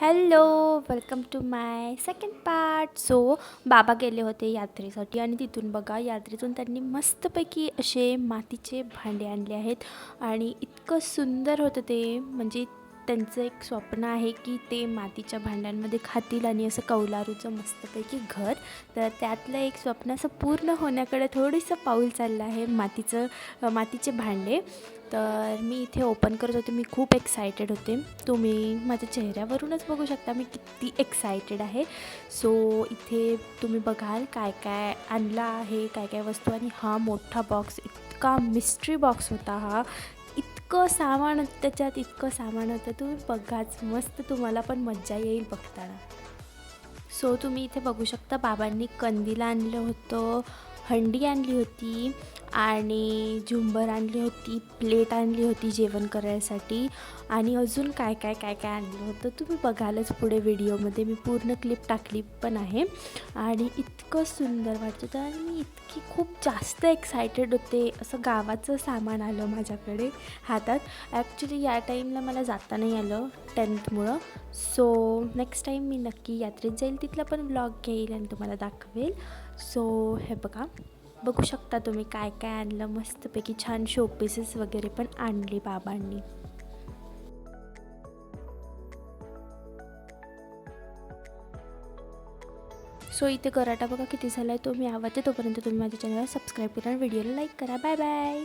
Hello welcome to my second part so बाबा गेले होते यात्रेसाठी आणि तिथून बघा यात्रेतून त्यांनी मस्तपैकी असे मातीचे भांडे आणले आहेत आणि इतकं सुंदर होतं ते. म्हणजे त्यांचं एक स्वप्न आहे की ते मातीच्या भांड्यांमध्ये खातील आणि असं कौलारूचं मस्तपैकी घर. तर त्यातलं एक स्वप्न असं पूर्ण होण्याकडे थोडंसं पाऊल चाललं आहे मातीचं मातीचे भांडे. तर मी इथे ओपन करत होते. मी खूप एक्सायटेड होते. तुम्ही माझ्या चेहऱ्यावरूनच बघू शकता मी किती एक्सायटेड आहे. सो इथे तुम्ही बघाल काय काय आणलं आहे काय काय वस्तू. आणि हा मोठा बॉक्स इतका मिस्ट्री बॉक्स होता हा. इतकं सामान त्याच्यात इतकं सामान होतं. तुम्ही बघाच मस्त तुम्हाला पण मज्जा येईल बघताना. सो तुम्ही इथे बघू शकता बाबांनी कंदील आणलं होतं हंडी आणली होती आणि झुंबर आणली होती प्लेट आणली होती जेवण करायसाठी. आणि अजून काय काय काय काय आणलं होतं तुम्ही बघालच पुढे व्हिडिओमध्ये. मी पूर्ण क्लिप टाकली पण आहे. आणि इतकं सुंदर वाटत होतं आणि मी इतकी खूप जास्त एक्सायटेड होते. असं गावाचं सामान आलं माझ्याकडे हातात. ॲक्च्युली या टाईमला मला जाता नाही आलं टेन्थमुळं सो नेक्स्ट टाईम मी नक्की यात्रेत जाईल. तिथला पण ब्लॉग घेईल आणि तुम्हाला दाखवेल. सो हे बघा. बघू शकता तुम्ही काय काय आणलं मस्तपैकी छान शोपीसेस वगैरे पण आणले बाबांनी. सो इथे कराटा बघा किती झाला आहे तो मी आवाज तोपर्यंत तुम्ही माझ्या चॅनलला सबस्क्राईब करा आणि व्हिडिओला लाईक करा. Bye bye